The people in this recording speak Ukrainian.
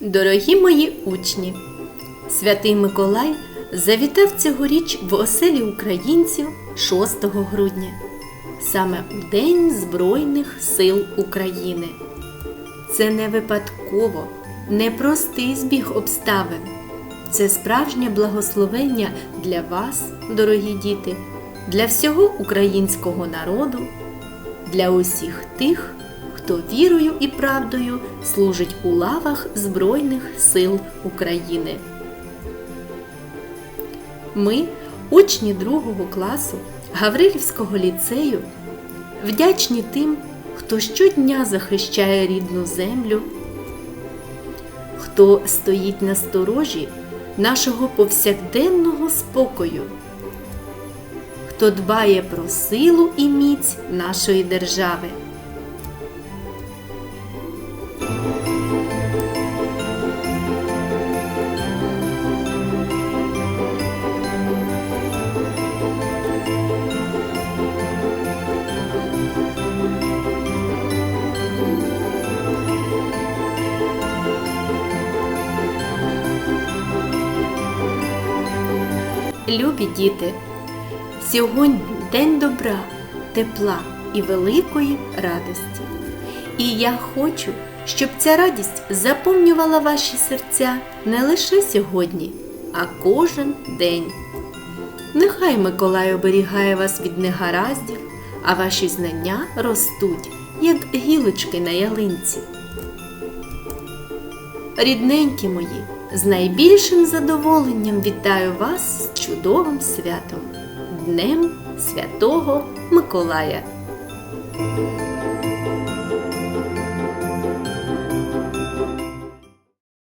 Дорогі мої учні, святий Миколай завітав цьогоріч в оселі українців 6 грудня, саме у День Збройних сил України. Це не випадково, не простий збіг обставин. Це справжнє благословення для вас, дорогі діти, для всього українського народу, для усіх тих, хто вірою і правдою служить у лавах Збройних сил України. Ми, учні другого класу Гаврилівського ліцею, вдячні тим, хто щодня захищає рідну землю, хто стоїть на сторожі нашого повсякденного спокою, хто дбає про силу і міць нашої держави. Любі діти, сьогодні день добра, тепла і великої радості. І я хочу, щоб ця радість заповнювала ваші серця не лише сьогодні, а кожен день. Нехай Миколай оберігає вас від негараздів, а ваші знання ростуть, як гілочки на ялинці. Рідненькі мої, з найбільшим задоволенням вітаю вас з чудовим святом Днем Святого Миколая.